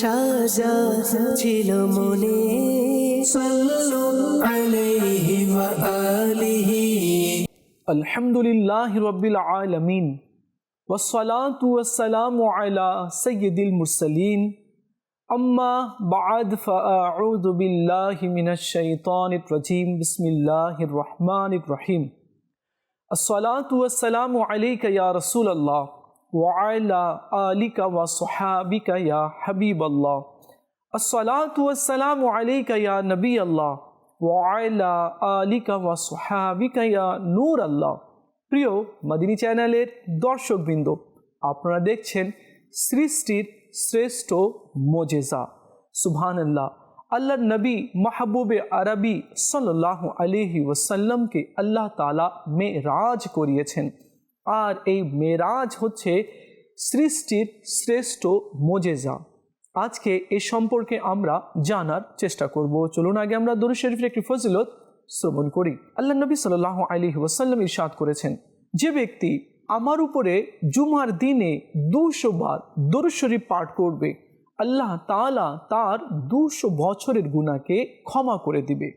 সাজা ছিল মনে সাল্লু আলাইহি ওয়া আলিহি আলহামদুলিল্লাহ রবিল আলমিন والصلاة والسلام على سيد المرسلين أما بعد فأعوذ بالله من الشيطان الرجيم بسم الله الرحمن الرحيم الصلاة والسلام عليك يا رسول الله وعلى آلك وصحابك يا حبيب الله الصلاة والسلام عليك يا نبي الله ওয়াইলা আলিকা ওয়া সোহাবিকা ইয়া নূর আল্লাহ প্রিয় মাদিনী চ্যানেলের দর্শকবৃন্দ আপনারা দেখছেন সৃষ্টির শ্রেষ্ঠ মোজেজা সুবহান আল্লাহ আল্লাহ নবী মাহবুবে আরবি সাল্লাহ আলিহি ওসাল্লামকে আল্লাহ তালা মেরাজ করিয়েছেন আর এই মেরাজ হচ্ছে সৃষ্টির শ্রেষ্ঠ মোজেজা। আজকে এ সম্পর্কে আমরা জানার চেষ্টা করব। চলুন আগে আমরা দরুদ শরীফের একটি ফজিলত শ্রবণ করি। আল্লাহ নবী সাল্লাহ আলী ওয়াসাল্লাম ইরশাদ করেছেন, যে ব্যক্তি আমার উপরে জুমার দিনে দুশো বার দরুদ শরীফ পাঠ করবে, আল্লাহ তাআলা তার দুশো বছরের গুণাকে ক্ষমা করে দিবে।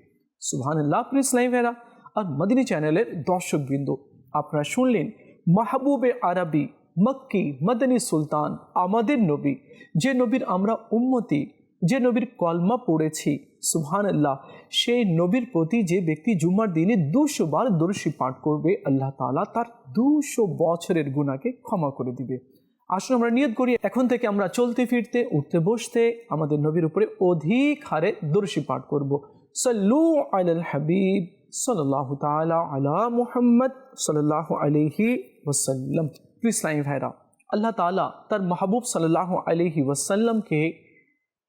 সুবহানাল্লাহ প্রিয় ইসলামী ভেরা আর মদিনী চ্যানেলের দর্শকবৃন্দ, আপনারা শুনলেন মাহবুবে আরবি, মক্কি, মদনী সুলতান, আমাদের নবী। যে নবীর আমরা উন্মতি যে নবীর কলমা পড়েছি সুবহান আল্লাহ সেই নবীর প্রতি যে ব্যক্তি জুমার দিনে দুশো বার দর্শী পাঠ করবে, আল্লাহ তালা তার দুশো বছরের গুণাকে ক্ষমা করে দিবে। আসুন আমরা নিয়ত করি, এখন থেকে আমরা চলতে ফিরতে, উঠতে বসতে আমাদের নবীর উপরে অধিক হারে দর্শী পাঠ করব। সাল্লু আল হাবিব সাল্লাহ তালা আলা মুহাম্মদ সাল্লাহ আলহি ওসাল্লাম ইসলামী ভাইরা আল্লাহ তালা তার মাহবুব সাল্লাহ আলহি ওয়াসাল্লামকে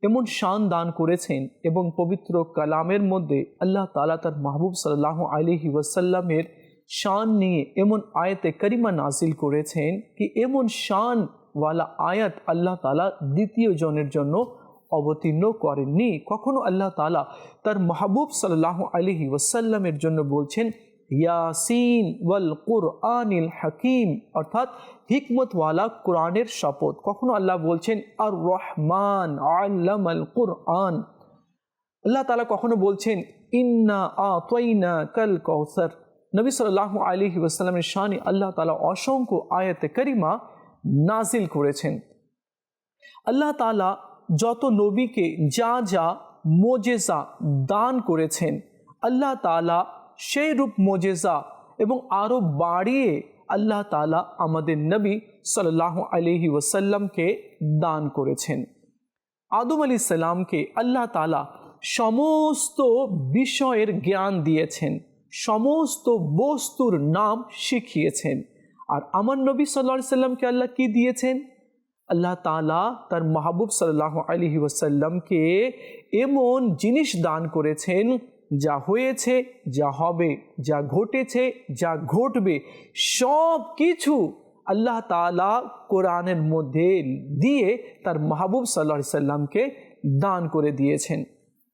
এমন শান দান করেছেন এবং পবিত্র কালামের মধ্যে আল্লাহ তালা তার মাহবুব সাল্লাহ আলহি ওয়াসাল্লামের শান নিয়ে এমন আয়াতে করিমা নাজিল করেছেন কি এমন শান ওয়ালা আয়াত আল্লাহ তালা দ্বিতীয় জনের জন্য অবতীর্ণ করেননি। কখনো আল্লাহ তালা তার মাহবুব সাল্লাহ আলহি ওয়াসাল্লামের জন্য বলছেন ইয়াসিন ওয়াল কুরআনিল হাকিম। অর্থাৎ হিকমতওয়ালা কোরআনের শপথ। কখনো আল্লাহ বলছেন আর রহমান আল্লাম আল কুরআন। আল্লাহ তালা কখনো বলছেন, ইন্না আ তৈনা কাল কৌসর নবী সাল্লাহ আলহি ওসাল্লামের শানে আল্লাহ তালা অসংখ্য আয়াতে করিমা নাজিল করেছেন। আল্লাহ তালা যত নবীকে যা যা মোজেজা দান করেছেন, আল্লাহ তালা সেই রূপ মোজেজা এবং আরও বাড়িয়ে আল্লাহ তালা আমাদের নবী সাল্লাহ আলহি ওসাল্লামকে দান করেছেন। আদম আলি সাল্লামকে আল্লাহ তালা সমস্ত বিষয়ের জ্ঞান দিয়েছেন, সমস্ত বস্তুর নাম শিখিয়েছেন। আর আমার নবী সাল্লা সাল্লামকে আল্লাহ কি দিয়েছেন? আল্লাহ তালা তার মাহবুব সাল্লাহ আলহি ওসাল্লামকে এমন জিনিস দান করেছেন যা হয়েছে, যা হবে, যা ঘটেছে, যা ঘটবে, সব কিছু আল্লাহ তালা কোরআনের মধ্যে দিয়ে তার মাহবুব সাল্লা সাল্লামকে দান করে দিয়েছেন।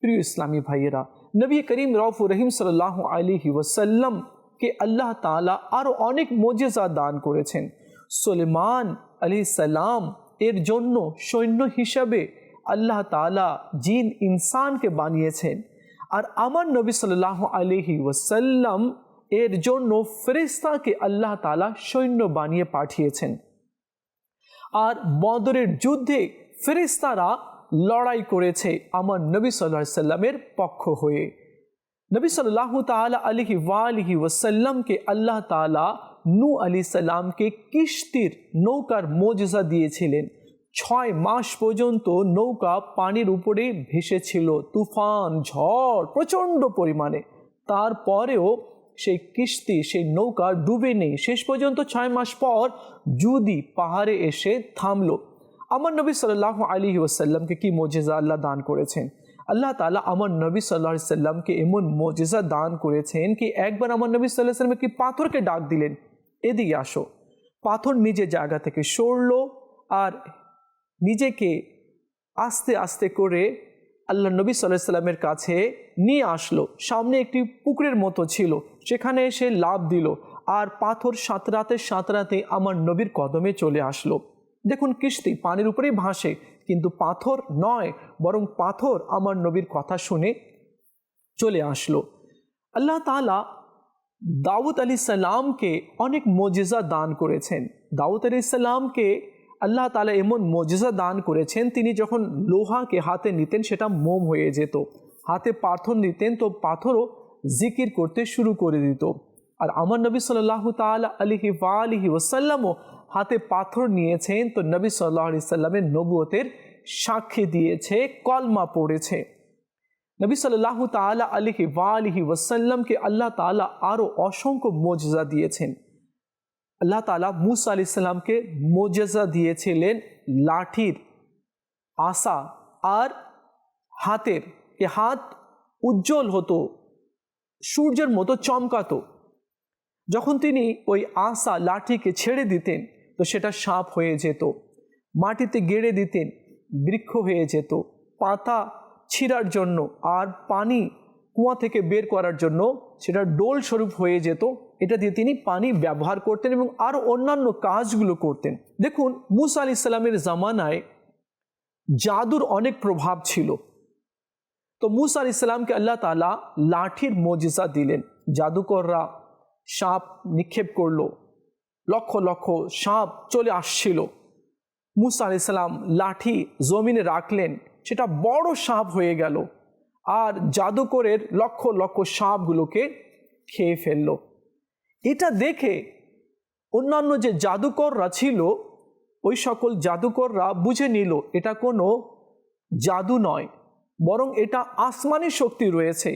প্রিয় ইসলামী ভাইয়েরা, নবী করিম রফু রহিম সাল্লাহ আলিহি ওসাল্লামকে আল্লাহ তালা আরও অনেক মজেজা দান করেছেন। সুলেমান আলি সাল্লাম এর জন্য সৈন্য হিসাবে আল্লাহ তালা জিন ইনসানকে বানিয়েছেন। আর আমার নবী সাল্লাহ আলহি ওসাল্লাম এর জন্য ফেরিস্তাকে আল্লাহ তালা সৈন্য বানিয়ে পাঠিয়েছেন। আর বদরের যুদ্ধে ফেরিস্তারা লড়াই করেছে আমার নবী সাল্লাহ সাল্লামের পক্ষ হয়ে। নবী সাল্লাহ তালা আলহি ওয়ালিহি ওসাল্লামকে আল্লাহ তালা নু আলি সাল্লামকে কিস্তির নৌকার মোজা দিয়েছিলেন। ছয় মাস পর্যন্ত নৌকা পানির উপরে ভেসেছিল, তুফান, ঝড়, প্রচণ্ড পরিমাণে। তারপরেও সেই কিস্তি, সেই নৌকা ডুবে নেই। শেষ পর্যন্ত ছয় মাস পর যদি পাহাড়ে এসে থামলো। আমার নবী সাল্লাহ আলী ওসাল্লামকে কি মজেজা আল্লাহ দান করেছেন? আল্লাহ তালা আমার নবী সাল্লাহ সাল্লামকে এমন মজেজা দান করেছেন কি, একবার আমার নবী সাল্লাহ সাল্লাম কি পাথরকে ডাক দিলেন? এদিকে আসো। পাথর নিজের জায়গা থেকে সরলো আর নিজেকে আস্তে আস্তে করে আল্লাহ নবী সাল্লাহ সাল্লামের কাছে নিয়ে আসলো। সামনে একটি পুকুরের মতো ছিল, সেখানে এসে লাভ দিল আর পাথর সাঁতরাতে সাঁতরাতে আমার নবীর কদমে চলে আসলো। দেখুন কিস্তি পানির উপরেই ভাসে, কিন্তু পাথর নয়, বরং পাথর আমার নবীর কথা শুনে চলে আসলো। আল্লাহ তালা দাউদ আলী সালামকে অনেক মজিজা দান করেছেন। দাউদ আলী সালামকে আল্লাহ তালা এমন মজিজা দান করেছেন, তিনি যখন লোহাকে হাতে নিতেন, সেটা মোম হয়ে যেত। হাতে পাথর নিতেন, তো পাথরও জিকির করতে শুরু করে দিত। আর আমার নবী সাল্লাহ তালা আলিহি ওয়া আলিহি ওসাল্লামও হাতে পাথর নিয়েছেন, তো নবী সাল্লাহ আলি নবুয়তের সাক্ষী দিয়েছে, কলমা পড়েছে। নবী সাল্লাহ তালা আলিহি ওয়া আলিহি ওসাল্লামকে আল্লাহ তালা আরও অসংখ্য মজজা দিয়েছেন। আল্লাহ তালা মুসা আলি সাল্লামকে মজজা দিয়েছিলেন লাঠির আশা আর হাতের। এ হাত উজ্জ্বল হতো, সূর্যের মতো চমকাতো। যখন তিনি ওই আশা লাঠিকে ছেড়ে দিতেন, তো সেটা সাপ হয়ে যেত, মাটিতে গেড়ে দিতেন, বৃক্ষ হয়ে যেত, পাতা ছিঁড়ার জন্য আর পানি কুয়া থেকে বের করার জন্য সেটা ডোল স্বরূপ হয়ে যেত। এটা দিয়ে তিনি পানি ব্যবহার করতেন এবং আরও অন্যান্য কাজগুলো করতেন। দেখুন, মুসা আলি ইসলামের জামানায় জাদুর অনেক প্রভাব ছিল। তো মুসা আলি ইসলামকে আল্লাহ তালা লাঠির মজিজা দিলেন। জাদুকররা সাপ নিক্ষেপ করল। লক্ষ লক্ষ সাপ চলে আসছিল। মুসা আলি সাল্লাম লাঠি জমিনে রাখলেন। সেটা বড় সাপ হয়ে গেল। আর জাদুকরের লক্ষ লক্ষ সাপগুলোকে খেয়ে ফেলল। এটা দেখে অন্যান্য যে জাদুকররা ছিল, ওই সকল জাদুকররা বুঝে নিল, এটা কোনো জাদু নয়, বরং এটা আসমানি শক্তি রয়েছে।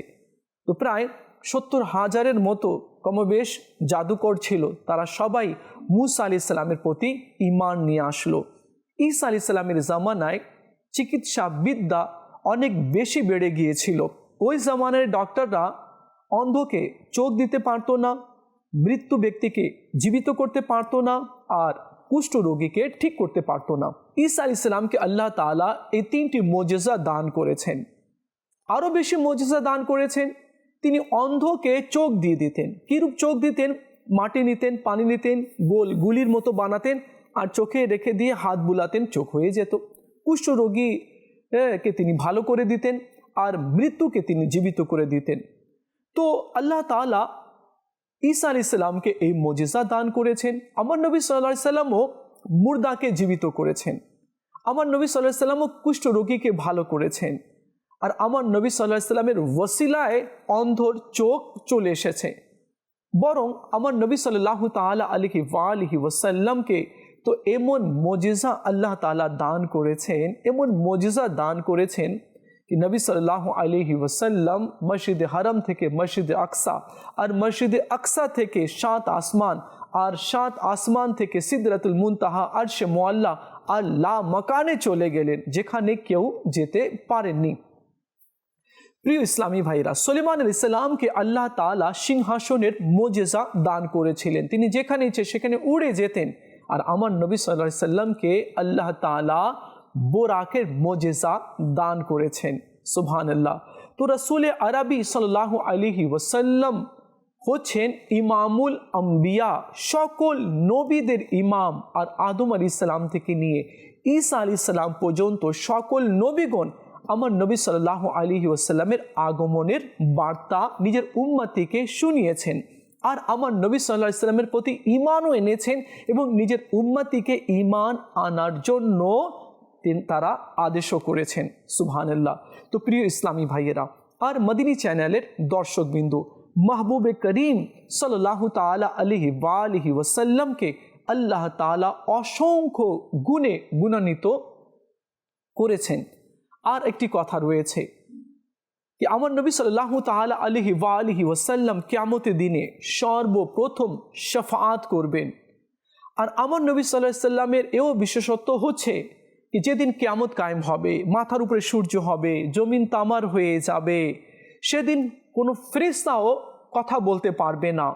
তো প্রায় সত্তর হাজারের মতো কমবেশ জাদুকর ছিল, তারা সবাই মুসা আলি সাল্লামের প্রতি ইমান নিয়ে আসলো। ঈসা আলি সাল্লামের জামানায় চিকিৎসা বিদ্যা অনেক বেশি বেড়ে গিয়েছিল। ওই জামানের ডক্টররা অন্ধকে চোখ দিতে পারতো না, মৃত্যু ব্যক্তিকে জীবিত করতে পারতো না আর কুষ্ঠ রোগীকে ঠিক করতে পারতো না। ঈসা আলি সাল্লামকে আল্লাহ তালা এই তিনটি মজেজা দান করেছেন। আরও বেশি মজেজা দান করেছেন, তিনি অন্ধকে চোখ দিয়ে দিতেন, কিরূপ চোখ দিতেন? মাটি নিতেন, পানি নিতেন, গোল গুলির মতো বানাতেন আর চোখে রেখে দিয়ে হাত বুলাতেন, চোখ হয়ে যেত। কুষ্ঠ রোগী কে তিনি ভালো করে দিতেন আর মৃত্যুকে তিনি জীবিত করে দিতেন। তো আল্লাহ তালা ঈসা আলি সাল্লামকে এই মজিজা দান করেছেন। আমার নবী সাল্লাহ সাল্লামও মুর্দাকে জীবিত করেছেন। আমার নবী সাল্লাহ সাল্লামও কুষ্ঠ রোগীকে ভালো করেছেন। আর আমার নবী সাল্লাহ সাল্লামের ওসিলায় অন্ধর চোখ চলে এসেছে। বরং আমার নবী সাল্লাহ তালা আলিহি ওয়ালিহি ওসাল্লামকে তো এমন মজিজা আল্লাহ তালা দান করেছেন, এমন মজিজা দান করেছেন কি নবী সাল্লাহ আলিহি ওসাল্লাম মসজিদে হারাম থেকে মসজিদে আকসা আর মসজিদে আকসা থেকে সাত আসমান আর সাত আসমান থেকে সিদরাতুল মুনতাহা আরশে মোয়াল্লা আর লা মকানে চলে গেলেন, যেখানে কেউ যেতে পারেননি। প্রিয় ইসলামী ভাইরা সলিমান আল ইসলামকে আল্লাহ তালা সিংহাসনের মোজেজা দান করেছিলেন। তিনি যেখানে ইচ্ছে সেখানে উড়ে যেতেন। আর আমার নবী সাল্লা সাল্লামকে আল্লাহ তালা বোরাকের মোজেজা দান করেছেন। সুবহান আল্লাহ তো রসুল আরবি সাল্লাহ আলিহি ওসাল্লাম হচ্ছেন ইমামুল আম্বিয়া, সকল নবীদের ইমাম আর আদম আলি সাল্লাম থেকে নিয়ে। ঈসা আলি সাল্লাম পর্যন্ত সকল নবীগণ আমার নবী সাল্লাহ আলিহি ওসাল্লামের আগমনের বার্তা নিজের উম্মাতিকে শুনিয়েছেন। আর আমার নবী সাল্লাহ ইসলামের প্রতি ইমানও এনেছেন এবং নিজের উম্মাতিকে ইমান আনার জন্য তারা আদেশও করেছেন। সুবহানাল্লাহ। তো প্রিয় ইসলামী ভাইয়েরা, আর মদিনী চ্যানেলের দর্শকবিন্দু, মাহবুবে করিম সাল্লাহ তালা আলিহি ওয়ালিহি ওসাল্লামকে আল্লাহ তালা অসংখ্য গুণে গুণান্বিত করেছেন। আর একটি কথা রয়েছে কি আমার নবী সাল্লাহ তালা আলিহি ওয়া আলিহি ওসাল্লাম কেমতের দিনে সর্বপ্রথম শফাত করবেন। আর আমার নবী সাল্লাহ সাল্লামের এও বিশেষত্ব হচ্ছে কি যেদিন কেয়ামত কায়েম হবে, মাথার উপরে সূর্য হবে, জমিন তামার হয়ে যাবে, সেদিন কোনো ফ্রেস্তাও কথা বলতে পারবে না,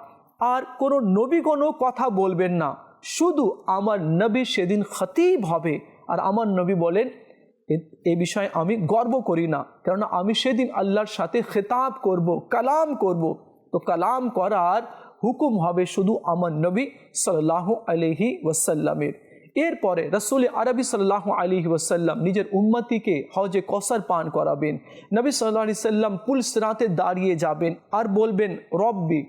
আর কোনো নবীগণও কথা বলবেন না। শুধু আমার নবী সেদিন খতিব হবে, আর আমার নবী বলেন এ বিষয়ে আমি গর্ব করি না। কেননা আমি সেদিন আল্লাহর সাথে খেতাব করব, কালাম করব। তো কালাম করার হুকুম হবে শুধু আমার নবী সাল্লাহ আলহি ওয়াসাল্লামের। এরপরে রসুল আরবি সাল্লাহ আলী ওসাল্লাম নিজের উম্মতিকে হজে কসার পান করাবেন। নবী সাল্লাহ আলি সাল্লাম পুল সিরাতে দাঁড়িয়ে যাবেন আর বলবেন, রব্বি,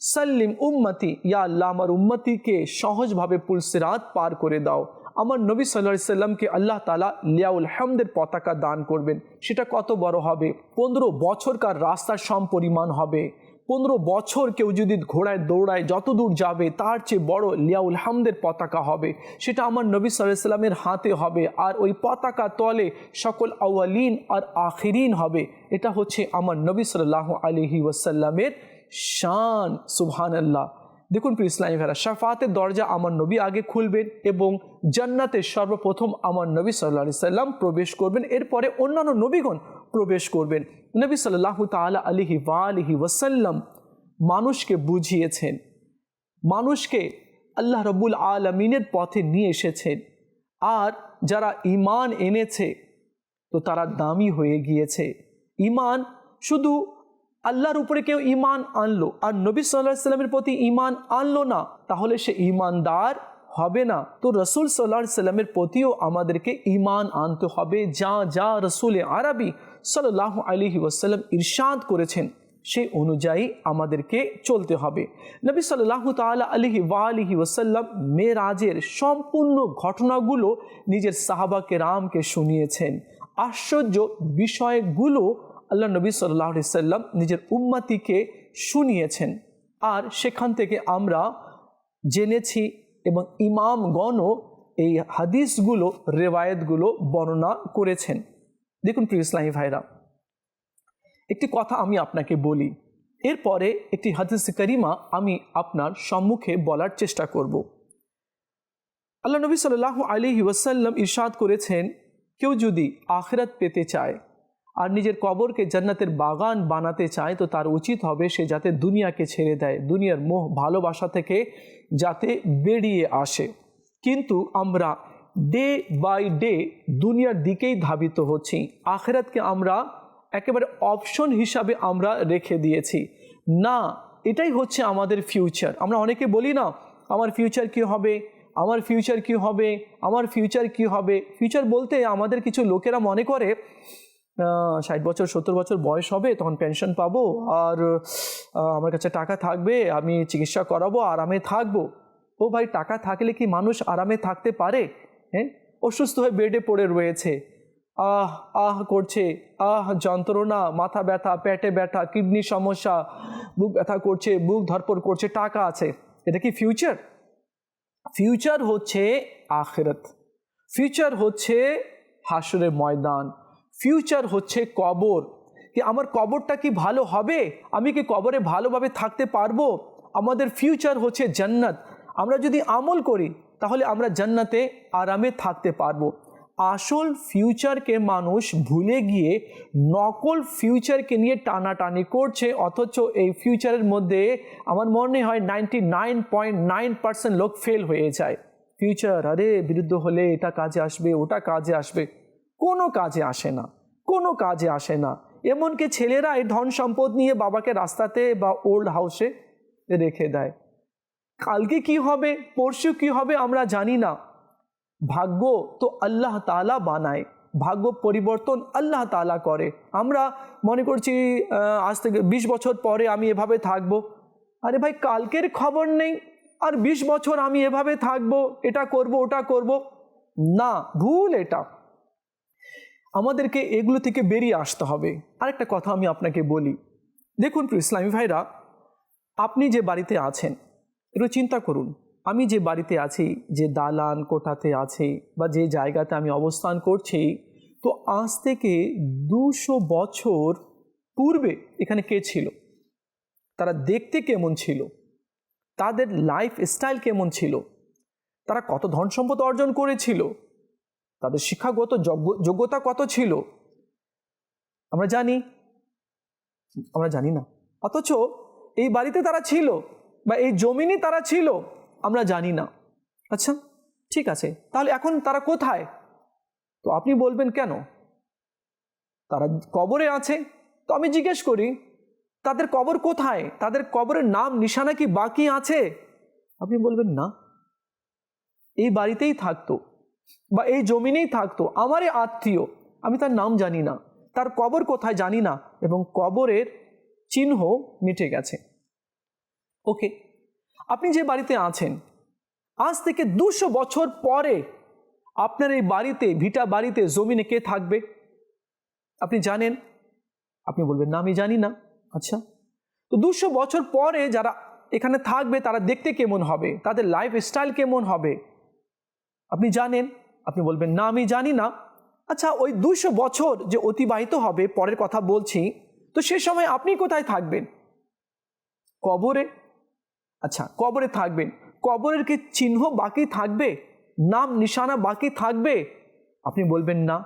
সাল্লিম উম্মতি, ইয়া আল্লাহ, আমার উম্মতিকে সহজভাবে পুল সিরাত পার করে দাও। আমার নবী সাল্লাহ সাল্লামকে আল্লাহ তালা লিয়াউল হামদের পতাকা দান করবেন। সেটা কত বড় হবে? পনেরো বছরকার রাস্তার সম পরিমাণ হবে? পনেরো বছর কেউ যদি ঘোড়ায় দৌড়ায় যত দূর যাবে, তার চেয়ে বড় লিয়াউল হামদের পতাকা হবে। সেটা আমার নবী সাল্লামের হাতে হবে। আর ওই পতাকা তলে সকল আউয়ালিন আর আখিরিন হবে। এটা হচ্ছে আমার নবী সাল্লাহ আলহি ওয়াসাল্লামের শান সুবহান আল্লাহ দেখুন প্রিয় ইসলামী ভাইরা, শাফাতের দরজা আমার নবী আগে খুলবেন এবং জান্নাতে সর্বপ্রথম আমার নবী সাল্লাহ সাল্লাম প্রবেশ করবেন। এরপরে অন্যান্য নবীগণ প্রবেশ করবেন। নবী সাল্লাহ তালা আলিহি ওয়া আলিহি ওয়াসাল্লাম মানুষকে বুঝিয়েছেন। মানুষকে আল্লাহ রবুল আলমিনের পথে নিয়ে এসেছেন। আর যারা ইমান এনেছে, তো তারা দামি হয়ে গিয়েছে। ইমান শুধু আল্লাহর উপরে কেউ ইমান আনলো আর নবী সাল্লাহ সাল্লামের প্রতি ইমান আনলো না, তাহলে সে ইমানদার হবে না। তো রসুল সাল্লাহ সাল্লামের প্রতিও আমাদেরকে ইমান আনতে হবে, যা যা রসুল আরবি সাল্লাহ আলহি ওয়াসাল্লাম ইরশাদ করেছেন, সেই অনুযায়ী আমাদেরকে চলতে হবে। নবী সাল্লাহ তালা আলহি ওয়া আলহি ওসাল্লাম মেরাজের সম্পূর্ণ ঘটনাগুলো নিজের সাহাবাকে রামকে শুনিয়েছেন। আশ্চর্য বিষয়গুলো আল্লাহ নবী সাল্লাহ সাল্লাম নিজের উম্মাতিকে শুনিয়েছেন। আর সেখান থেকে আমরা জেনেছি এবং ইমামগণও এই হাদিসগুলো, রেওয়ায়তগুলো বর্ণনা করেছেন। দেখুন প্রিয় ইসলামী ভাইরা, একটি কথা আমি আপনাকে বলি, এরপরে একটি হাদিস করিমা আমি আপনার সম্মুখে বলার চেষ্টা করব। আল্লাহ নবী সাল্লাহ আলী ওয়াসাল্লাম ইরশাদ করেছেন, কেউ যদি আখেরাত পেতে চায় আর নিজের কবরকে জান্নাতের বাগান বানাতে চায়, তো তার উচিত হবে সে যাতে দুনিয়াকে ছেড়ে দেয়, দুনিয়ার মোহ ভালোবাসা থেকে যাতে বেরিয়ে আসে। কিন্তু আমরা ডে বাই ডে দুনিয়ার দিকেই ধাবিত হচ্ছি, আখেরাতকে আমরা একেবারে অপশন হিসাবে আমরা রেখে দিয়েছি। না, এটাই হচ্ছে আমাদের ফিউচার। আমরা অনেকে বলি না, আমার ফিউচার কি হবে? আমার ফিউচার কি হবে? আমার ফিউচার কি হবে? ফিউচার বলতে আমাদের কিছু লোকেরা মনে করে ষাট বছর, সত্তর বছর বয়স হবে, তখন পেনশন পাবো আর আমার কাছে টাকা থাকবে, আমি চিকিৎসা করাবো, আরামে থাকব। ও ভাই, টাকা থাকলে কি মানুষ আরামে থাকতে পারে? হ্যাঁ? অসুস্থ হয়ে বেডে পড়ে রয়েছে। আহ আহ করছে, আহ, যন্ত্রণা, মাথা ব্যথা, পেটে ব্যথা কিডনি সমস্যা, বুক ব্যথা করছে, বুক ধরপর করছে, টাকা আছে। এটা কি ফিউচার ফিউচার হচ্ছে আখেরত। ফিউচার হচ্ছে হাসরের ময়দান। ফিউচার হচ্ছে কবর। কি আমার কবরটা কি ভালো হবে? আমি কি কবরে ভালোভাবে থাকতে পারব? আমাদের ফিউচার হচ্ছে জান্নাত। আমরা যদি আমল করি, তাহলে আমরা জান্নাতে আরামে থাকতে পারব। আসল ফিউচারকে মানুষ ভুলে গিয়ে নকল ফিউচারকে নিয়ে টানাটানি করছে, অথচ এই ফিউচারের মধ্যে আমার মনে হয় ninety nine point nine percent লোক ফেল হয়ে যায়। ফিউচার আরে বিরুদ্ধ হলে এটা কাজে আসবে, ওটা কাজে আসবে। কোনো কাজে আসে না, কোনো কাজে আসে না। এমনকি ছেলেরা এই ধন সম্পদ নিয়ে বাবাকে রাস্তাতে বা ওল্ড হাউসে রেখে দেয়। কালকে কি হবে, পরশু কি হবে আমরা জানি না। ভাগ্য তো আল্লাহ তালা বানায়, ভাগ্য পরিবর্তন আল্লাহ তালা করে। আমরা মনে করছি আজ থেকে বিশ বছর পরে আমি এভাবে থাকব। আরে ভাই, কালকের খবর নেই, আর বিশ বছর আমি এভাবে থাকব, এটা করব, ওটা করব। না, ভুল এটা। আমাদেরকে এগুলো থেকে বেরিয়ে আসতে হবে। আরেকটা কথা আমি আপনাকে বলি। দেখুন ইসলামী ভাইরা, আপনি যে বাড়িতে আছেন, একটু চিন্তা করুন। আমি যে বাড়িতে আছি, যে দালান কোঠাতে আছি বা যে জায়গাতে আমি অবস্থান করছি, তো আজ থেকে দুশো বছর পূর্বে এখানে কে ছিল? তারা দেখতে কেমন ছিল? তাদের লাইফ স্টাইল কেমন ছিল? তারা কত ধন সম্পদ অর্জন করেছিল? তাদের শিক্ষাগত যোগ্যতা কত ছিল? আমরা জানি। আমরা জানি না। অথচ এই বাড়িতে তারা ছিল বা এই জমিনই তারা ছিল, আমরা জানি না। আচ্ছা ঠিক আছে। তাহলে এখন তারা কোথায়? তো আপনি বলবেন কেন? তারা কবরে আছে। তো আমি জিজ্ঞেস করি, তাদের কবর কোথায়? তাদের কবরের নাম, নিশানা কি বাকি আছে? আপনি বলবেন না। এই বাড়িতেই থাকতো। বা এই জমিনেই থাকতো, আমারই আত্মীয়, আমি তার নাম জানি না, তার কবর কোথায় জানি না, এবং কবরের চিহ্ন মিটে গেছে। ওকে, আপনি যে বাড়িতে আছেন, আজ থেকে দুশো বছর পরে আপনার এই বাড়িতে, ভিটা বাড়িতে জমিনে কে থাকবে? আপনি জানেন? আপনি বলবেন, না, আমি জানি না। আচ্ছা তো দুশো বছর পরে যারা এখানে থাকবে, তারা দেখতে কেমন হবে? তাদের লাইফ স্টাইল কেমন হবে? আপনি জানেন? আপনি বলবেন, না, আমি জানি না। আচ্ছা ওই দুশো বছর যে অতিবাহিত হবে, পরের কথা বলছি, তো সে সময় আপনি কোথায় থাকবেন? কবরে? আচ্ছা কবরে থাকবেন। কবরের কি চিহ্ন বাকি থাকবে? নাম, নিশানা বাকি থাকবে? আপনি বলবেন, না।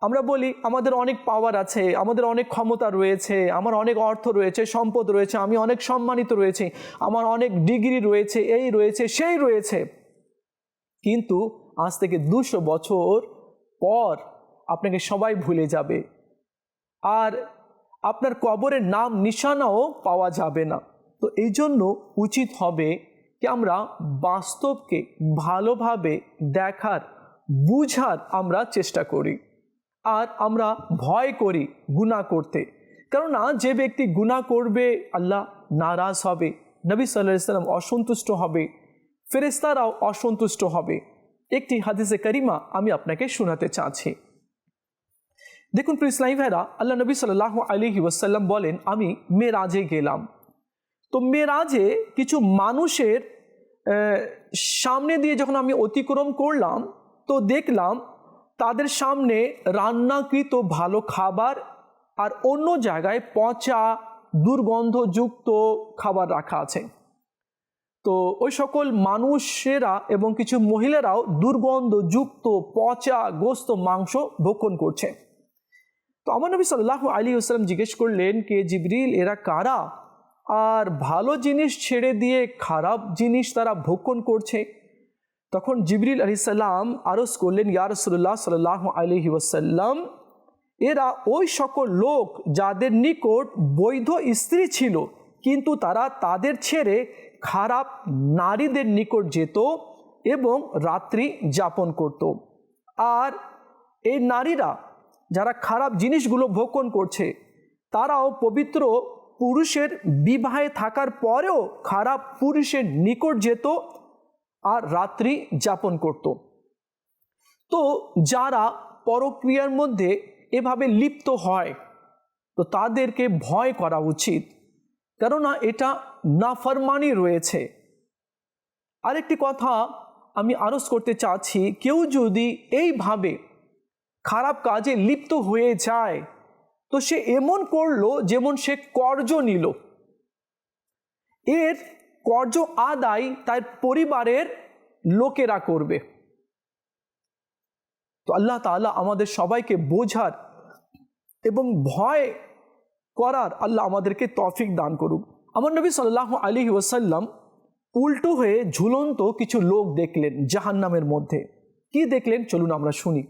আমরা বলি, আমাদের অনেক পাওয়ার আছে, আমাদের অনেক ক্ষমতা রয়েছে, আমার অনেক অর্থ রয়েছে, সম্পদ রয়েছে, আমি অনেক সম্মানিত রয়েছে, আমার অনেক ডিগ্রি রয়েছে, এই রয়েছে, সেই রয়েছে। কিন্তু আজ থেকে দুশো বছর পর আপনাকে সবাই ভুলে যাবে। আর আপনার কবরের নাম নিশানাও পাওয়া যাবে না। তো এই জন্য উচিত হবে কি আমরা বাস্তবকে ভালোভাবে দেখার, বুঝার আমরা চেষ্টা করি। আর আমরা ভয় করি গুণা করতে। কেননা যে ব্যক্তি গুণা করবে, আল্লাহ নারাজ হবে, নবী সাল্লাহ সাল্লাম অসন্তুষ্ট হবে ফেরেস্তারাও অসন্তুষ্ট হবে। একটি হাদিসে করিমা আমি আপনাকে শোনাতে চাচ্ছি। দেখুন প্রিয় ইসলামী ভাইরা, আল্লাহ নবী সাল্লাহ আলী ওয়াসাল্লাম বলেন, আমি মেরাজে গেলাম। তো মেরাজে কিছু মানুষের সামনে দিয়ে যখন আমি অতিক্রম করলাম, তো দেখলাম তাদের সামনে রান্নাকৃত ভালো খাবার আর অন্য জায়গায় পচা, দুর্গন্ধযুক্ত খাবার রাখা আছে। তো ওই সকল মানুষেরা এবং কিছু মহিলারাও দুর্গন্ধযুক্ত পচা, গোস্ত, মাংস ভক্ষণ করছে। তো আমার নবী সাল্লাহ আলী আসসালাম জিজ্ঞেস করলেন, কে জিবরিল? এরা কারা? আর ভালো জিনিস ছেড়ে দিয়ে খারাপ জিনিস তারা ভক্ষণ করছে? তখন জিবরিল আলি সাল্লাম আরজ করলেন, ইয়া রসুল্লাহ সাল্লাহ আলহি ওয়াসাল্লাম, এরা ওই সকল লোক যাদের নিকট বৈধ স্ত্রী ছিল, কিন্তু তারা তাদের ছেড়ে খারাপ নারীদের নিকট যেত এবং রাত্রি যাপন করত। আর এই নারীরা যারা খারাপ জিনিসগুলো ভক্ষণ করছে, তারাও পবিত্র পুরুষের বিবাহে থাকার পরেও খারাপ পুরুষের নিকট যেত আর রাত্রি যাপন করত। তো যারা পরক্রিয়ার মধ্যে এভাবে লিপ্ত হয়, তো তাদেরকে ভয় করা উচিত। কেননা এটা নাফরমানি রয়েছে। আরেকটি কথা আমি আরজ করতে চাচ্ছি, কেউ যদি এইভাবে খারাপ কাজে লিপ্ত হয়ে যায়, তো সে এমন করল যেমন সে কর্জ নিল। এর কর্জ আদায় তার পরিবারের লোকেরা করবে। তো আল্লাহ তাআলা আমাদের সবাইকে বোঝার এবং ভয় করার আল্লাহ আমাদেরকে তফিক দান করুক। আমার নবী সাল্লাহ আলী ওসাল্লাম উল্টো হয়ে ঝুলন্ত কিছু লোক দেখলেন জাহান্নামের মধ্যে। কি দেখলেন? চলুন আমরা শুনি।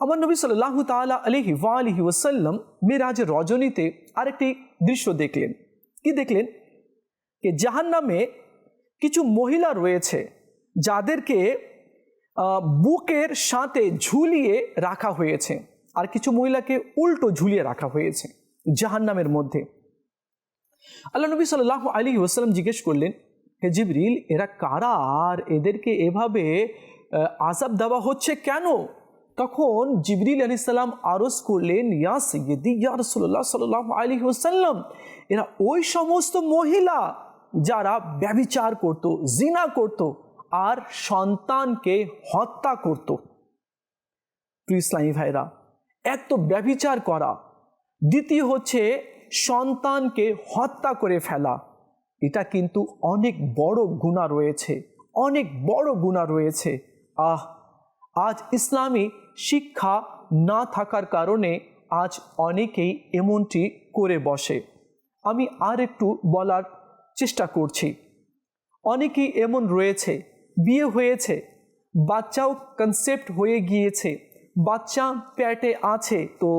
আমার নবী সাল্লাহ তালা আলহি আলহি ওসাল্লাম মিরাজের রজনীতে আরেকটি দৃশ্য দেখলেন। কি দেখলেন? যে জাহান্নামে কিছু মহিলা রয়েছে, যাদেরকে বুকের সাথে ঝুলিয়ে রাখা হয়েছে। আর কিছু মহিলাকে উল্টো ঝুলিয়ে রাখা হয়েছে জাহান্নামের মধ্যে। আল্লাহ নবী সাল্লাহ আলী ওসালাম জিজ্ঞেস করলেন, হে জিবরিল, এরা কারা? আর এদেরকে এভাবে আজাব দেওয়া হচ্ছে কেন? তখন জিবরিল আলি সাল্লাম আরজ করলেন, ইয়া আলী ওসাল্লাম এরা ওই সমস্ত মহিলা যারা ব্যবিচার করত, জিনা করত আর সন্তানকে হত্যা করত। ইসলামী ভাইরা এক তো ব্যবিচার করা। দ্বিতীয় হচ্ছে সন্তানকে হত্যা করে ফেলা। এটা কিন্তু অনেক বড় গুণা রয়েছে, অনেক বড় গুণা রয়েছে। আহ, আজ ইসলামী শিক্ষা না থাকার কারণে আজ অনেকেই এমনটি করে বসে। আমি আর একটু বলার চেষ্টা করছি। অনেকেই এমন রয়েছে, বিয়ে হয়েছে, বাচ্চাও কনসেপ্ট হয়ে গিয়েছে। বাচ্চা প্যাটে আছে, তো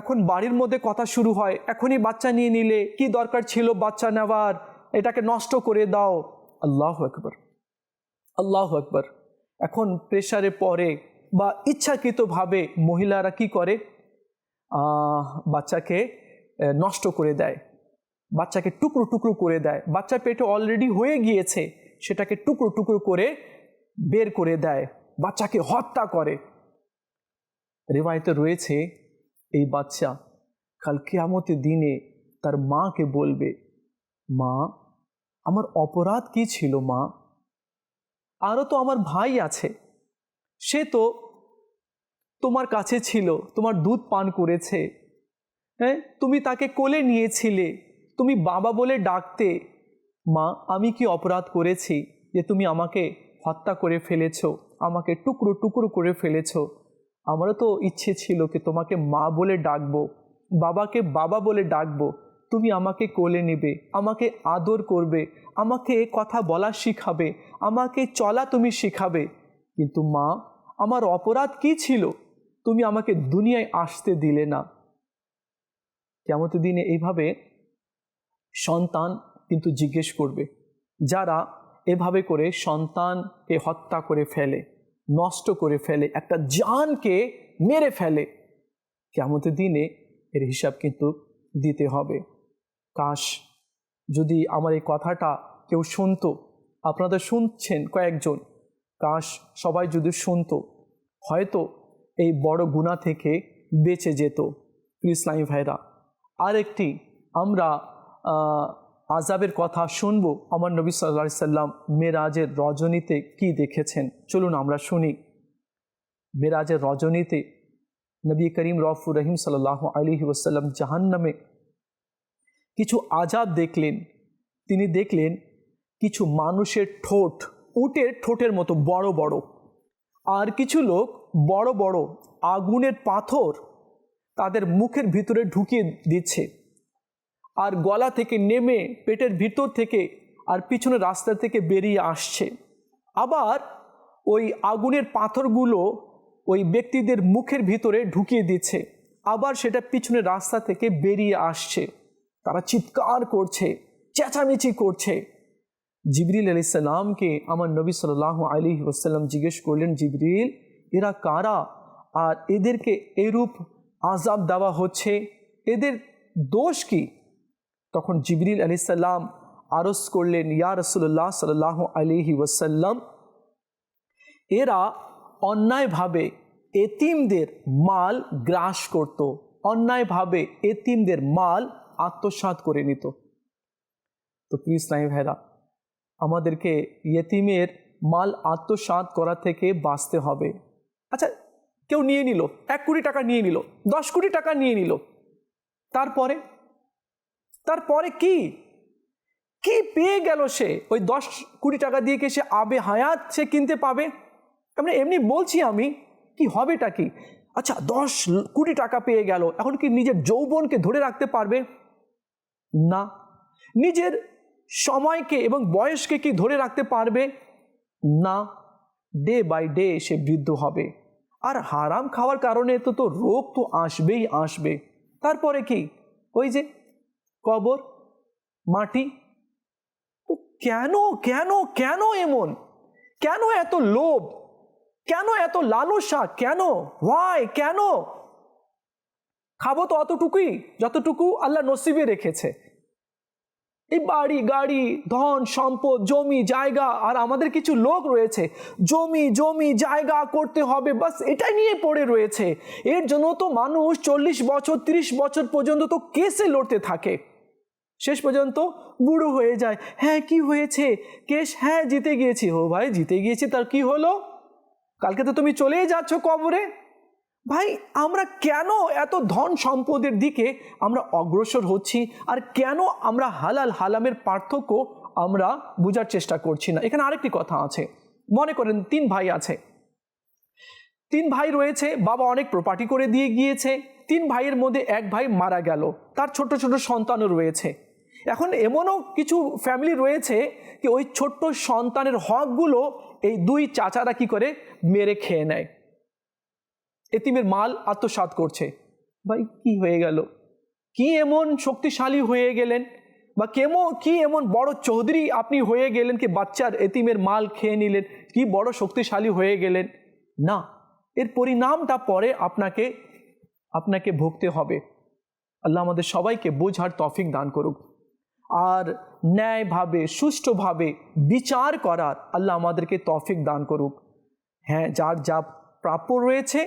এখন বাড়ির মধ্যে কথা শুরু হয়, এখনই বাচ্চা নিয়ে নিলে কি দরকার ছিল বাচ্চা নেওয়ার? এটাকে নষ্ট করে দাও। আল্লাহ একবার আল্লাহ আকবর। এখন প্রেশারে পরে বা ইচ্ছাকৃতভাবে মহিলারা কি করে? বাচ্চাকে নষ্ট করে দেয়। বাচ্চাকে টুকরো টুকরো করে দেয়। বাচ্চা পেটে অলরেডি হয়ে গিয়েছে, সেটাকে টুকরো টুকরো করে বের করে দেয়। বাচ্চাকে হত্যা করে। রেওয়ায়তে রয়েছে এই বাচ্চা। কাল কেয়ামতের দিনে তার মাকে বলবে, মা, আমার অপরাধ কি ছিল, মা? আরও তো আমার ভাই আছে। সে তো তোমার কাছে ছিল, তোমার দুধ পান করেছে। হ্যাঁ তুমি তাকে কোলে নিয়েছিলে, তুমি বাবা বলে ডাকতে। মা, আমি কি অপরাধ করেছি যে তুমি আমাকে হত্যা করে ফেলেছো, আমাকে টুকরো টুকরো করে ফেলেছো? আমারও তো ইচ্ছে ছিল কি তোমাকে মা বলে ডাকবো, বাবাকে বাবা বলে ডাকবো। তুমি আমাকে কোলে নেবে, আমাকে আদর করবে, আমাকে কথা বলা শিখাবে, আমাকে চলা তুমি শিখাবে। কিন্তু মা, আমার অপরাধ কি ছিল? তুমি আমাকে দুনিয়ায় আসতে দিলে না। কেমন দিনে এইভাবে সন্তান কিন্তু জিজ্ঞেস করবে, যারা এভাবে করে সন্তানকে হত্যা করে ফেলে। নষ্ট করে ফেলে, একটা জানকে মেরে ফেলে কেমতের দিনে এর হিসাব কিন্তু দিতে হবে। কাশ, যদি আমার এই কথাটা কেউ শুনতো, আপনারা শুনছেন কয়েকজন, কাশ সবাই যদি শুনতো, হয়তো এই বড় গুণা থেকে বেঁচে যেত। ইসলামী ভাইরা, আরেকটি আমরা আজাবের কথা শুনব। আমার নবী সাল্লা সাল্লাম মেরাজের রজনীতে কি দেখেছেন? চলুন আমরা শুনি। মেরাজের রজনীতে নবী করিম রফুর রহিম সাল্লাহ আলী ওসাল্লাম জাহান্নামে কিছু আজাব দেখলেন। তিনি দেখলেন কিছু মানুষের ঠোঁট, উটের ঠোঁটের মতো বড় বড়। আর কিছু লোক বড় বড় আগুনের পাথর তাদের মুখের ভিতরে ঢুকিয়ে দিচ্ছে। আর গলা থেকে নেমে পেটের ভিতর থেকে আর পিছনে রাস্তা থেকে বেরিয়ে আসছে। আবার ওই আগুনের পাথরগুলো ওই ব্যক্তিদের মুখের ভিতরে ঢুকিয়ে দিচ্ছে। আবার সেটা পিছনে রাস্তা থেকে বেরিয়ে আসছে। তারা চিৎকার করছে, চেঁচামেচি করছে। জিবরিল আলি সাল্লামকে আমার নবী সাল্লাহ আলী ওসাল্লাম জিজ্ঞেস করলেন, জিবরিল, এরা কারা? আর এদেরকে এরূপ আজাব দেওয়া হচ্ছে? এদের দোষ কি? তখন জিবরিল আলি সাল্লাম আরস করলেন, ইয়া রসুল্লাহ সাল্লাহ আলিহি ওসাল্লাম এরা অন্যায়ভাবে এতিমদের মাল গ্রাস করত, অন্যায়ভাবে এতিমদের মাল আত্মসাৎ করে নিত। তো প্লিজ নাই ভাইরা, আমাদেরকে ইয়েতিমের মাল আত্মসাৎ করা থেকে বাঁচতে হবে। আচ্ছা কেউ নিয়ে নিল, এক কোটি টাকা নিয়ে নিল, দশ কোটি টাকা নিয়ে নিল, তারপরে? তারপরে কি? কি পেয়ে গেল সে? ওই দশ কোটি টাকা দিয়ে কি সে আবে হায়াত সে কিনতে পাবে? আমরা এমনি বলছি আমি, কি হবেটা কি? আচ্ছা দশ কোটি টাকা পেয়ে গেল, এখন কি নিজের যৌবনকে ধরে রাখতে পারবে? না। নিজের সময়কে এবং বয়সকে কি ধরে রাখতে পারবে? না। ডে বাই ডে সে বৃদ্ধ হবে। আর হারাম খাওয়ার কারণে তো তো রোগ তো আসবেই আসবে। তারপরে কি? ওই যে কবর, মাটি? তো কেন কেন কেন এমন? কেন এত লোভ? কেন এত লালসা? কেন? ওয়াই কেন? খাব তো অতটুকুই, যতটুকু আল্লাহ নসিবে রেখেছে। এই বাড়ি, গাড়ি, ধন, সম্পদ, জমি, জায়গা আর আমাদের কিছু লোক রয়েছে। জমি জমি, জায়গা করতে হবে, বাস এটাই নিয়ে পড়ে রয়েছে। এর জন্য তো মানুষ চল্লিশ বছর ৩০ বছর পর্যন্ত তো কেসে লড়তে থাকে। শেষ পর্যন্ত বুড়ো হয়ে যায়। হ্যাঁ কি হয়েছে? কেস হ্যাঁ জিতে গিয়েছি। ও ভাই, জিতে গিয়েছি, তার কি হলো? কালকে তো তুমি চলেই যাচ্ছ কবরে। ভাই, আমরা কেন এত ধন সম্পদের দিকে আমরা অগ্রসর হচ্ছি? আর কেন আমরা হালাল হালামের পার্থক্য আমরা বোঝার চেষ্টা করছি না? এখানে আরেকটি কথা আছে। মনে করেন, তিন ভাই আছে। তিন ভাই রয়েছে, বাবা অনেক প্রপার্টি করে দিয়ে গিয়েছে। তিন ভাইয়ের মধ্যে এক ভাই মারা গেল। তার ছোট ছোট সন্তানও রয়েছে। এখন এমনও কিছু ফ্যামিলি রয়েছে কি ওই ছোট্ট সন্তানের হকগুলো এই দুই চাচারা কি করে মেরে খেয়ে নেয়। এতিমের মাল আত্মসাৎ করছে। ভাই, কি হয়ে গেল? কি এমন শক্তিশালী হয়ে গেলেন? বা কেমো, কি এমন বড় চৌধুরী আপনি হয়ে গেলেন কি বাচ্চার এতিমের মাল খেয়ে নিলেন? কি বড় শক্তিশালী হয়ে গেলেন? না, এর পরিণামটা পরে আপনাকে আপনাকে ভুগতে হবে। আল্লাহ আমাদের সবাইকে বোঝার তফিক দান করুক। আর ন্যায়ভাবে, সুষ্ঠুভাবে বিচার করার আল্লাহ আমাদেরকে তফিক দান করুক। হ্যাঁ যার যা প্রাপ্য রয়েছে,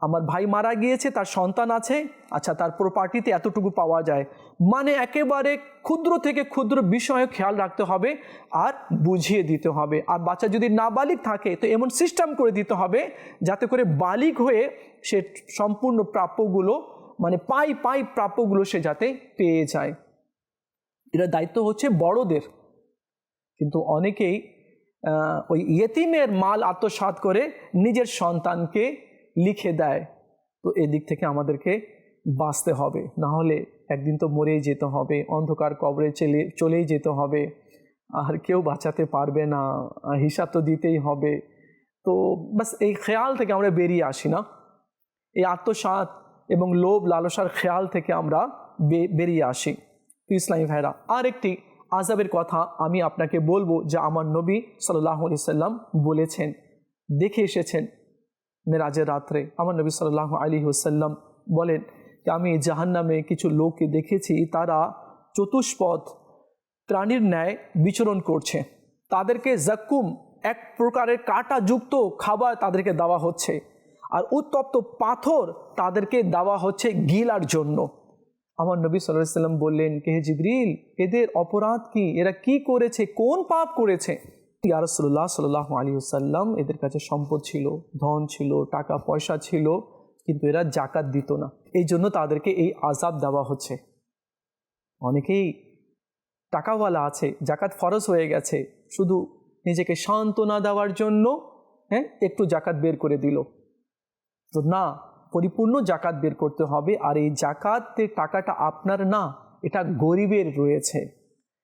আমার ভাই মারা গিয়েছে, তার সন্তান আছে আচ্ছা তার প্রপার্টিতে এতটুকু পাওয়া যায়। মানে একেবারে ক্ষুদ্র থেকে ক্ষুদ্র বিষয়ে খেয়াল রাখতে হবে আর বুঝিয়ে দিতে হবে। আর বাচ্চা যদি নাবালিক থাকে, তো এমন সিস্টেম করে দিতে হবে যাতে করে বালিক হয়ে সে সম্পূর্ণ প্রাপ্যগুলো মানে পাই পাই প্রাপ্যগুলো সে যাতে পেয়ে যায়। এটা দায়িত্ব হচ্ছে বড়দের। কিন্তু অনেকেই ওই ইয়েতিমের মাল আত্মসাৎ করে নিজের সন্তানকে লিখে দেয়। তো এদিক থেকে আমাদেরকে বাঁচতে হবে। না হলে একদিন তো মরেই যেতে হবে, অন্ধকার কবরে চলে, চলেই যেতে হবে। আর কেউ বাঁচাতে পারবে না, হিসাব তো দিতেই হবে। তো বাস এই খেয়াল থেকে আমরা বেরিয়ে আসি না। এই আত্মসাৎ এবং লোভ লালসার খেয়াল থেকে আমরা বেরিয়ে আসি। ইসলামী ভাইরা আর একটি আজাবের কথা আমি আপনাকে বলব যা আমার নবী সাল্লাহ আলি সাল্লাম বলেছেন। দেখে এসেছেন মেরাজের রাত্রে। আমার নবী সাল্লাহ আলী হুসাল্লাম বলেন যে, আমি জাহান্নামে কিছু লোককে দেখেছি, তারা চতুষ্পদ প্রাণীর ন্যায় বিচরণ করছে। তাদেরকে জাক্কুম, এক প্রকারের কাঁটাযুক্ত খাবার তাদেরকে দেওয়া হচ্ছে। আর উত্তপ্ত পাথর তাদেরকে দেওয়া হচ্ছে গিলার জন্য। আমার নবী সাল্লাহ সাল্লাম বললেন, কে জিবরিল? এদের অপরাধ কি? এরা কি করেছে? কোন পাপ করেছে? ইয়ারসুল্লাহ সাল্লাহ আলী সাল্লাম এদের কাছে সম্পদ ছিল, ধন ছিল, টাকা, পয়সা ছিল, কিন্তু এরা জাকাত দিত না। এই জন্য তাদেরকে এই আজাব দেওয়া হচ্ছে। অনেকেই টাকাওয়ালা আছে জাকাত ফরজ হয়ে গেছে, শুধু নিজেকে সান্ত্বনা দেওয়ার জন্য হ্যাঁ একটু জাকাত বের করে দিল। তো না পরিপূর্ণ জাকাত বের করতে হবে আর এই জাকাতের টাকাটা আপনার না, এটা গরিবের রয়েছে।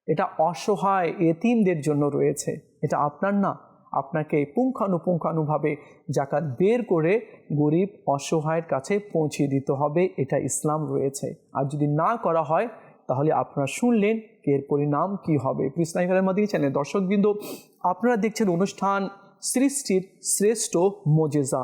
এটা অসহায় এতিমদের জন্য রয়েছে। এটা আপনার না। আপনাকে পুঙ্খানুপুঙ্খানুভাবে জাকাত বের করে গরিব অসহায়ের কাছে পৌঁছে দিতে হবে, এটা ইসলাম রয়েছে। আর যদি না করা হয়, তাহলে আপনারা শুনলেন এর পরিণাম কি হবে। কৃষ্ণাই মাদি চ্যানেল দর্শকবৃন্দ আপনারা দেখছেন অনুষ্ঠান সৃষ্টির শ্রেষ্ঠ মোজেজা।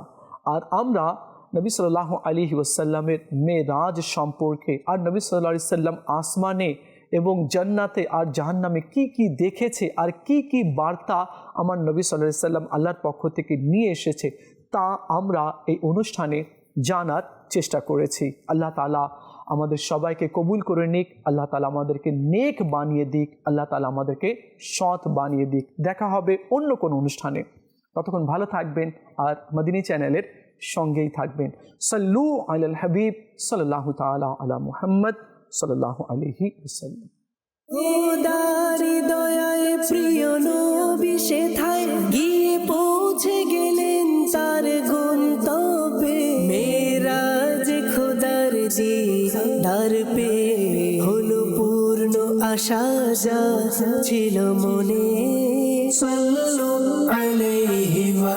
আর আমরা নবী সাল্লাহ আলী ওয়াসাল্লামের মেয়েরাজ সম্পর্কে আর নবী সাল্লাহ সাল্লাম আসমানে এবং জান্নাতে আর জাহান্নামে কি কি দেখেছে আর কি কি বার্তা আমার নবী সাল্লাহ সাল্লাম আল্লাহর পক্ষ থেকে নিয়ে এসেছে তা আমরা এই অনুষ্ঠানে জানার চেষ্টা করেছি। আল্লাহ তালা আমাদের সবাইকে কবুল করে নিক, আল্লাহ তালা আমাদেরকে নেক বানিয়ে দিক, আল্লাহ তালা আমাদেরকে সৎ বানিয়ে দিক। দেখা হবে অন্য কোনো অনুষ্ঠানে। ততক্ষণ ভালো থাকবেন আর মদিনী চ্যানেলের সঙ্গেই থাকবেন। সাল্লু আল হাবিব সাল্লাহ তালা আলা মুহাম্মদ সাল্লাহ আলহি ওসাল্লাম উদারি দয়ায় প্রিয় নবী সেথায় গিয়ে পৌঁছে গেলেন তার গন্তব্যে। মেরাজ খোদার দিদার পে হলো পূর্ণ আশা যা ছিল মনে। সাল্লু আলাইহি ওয়া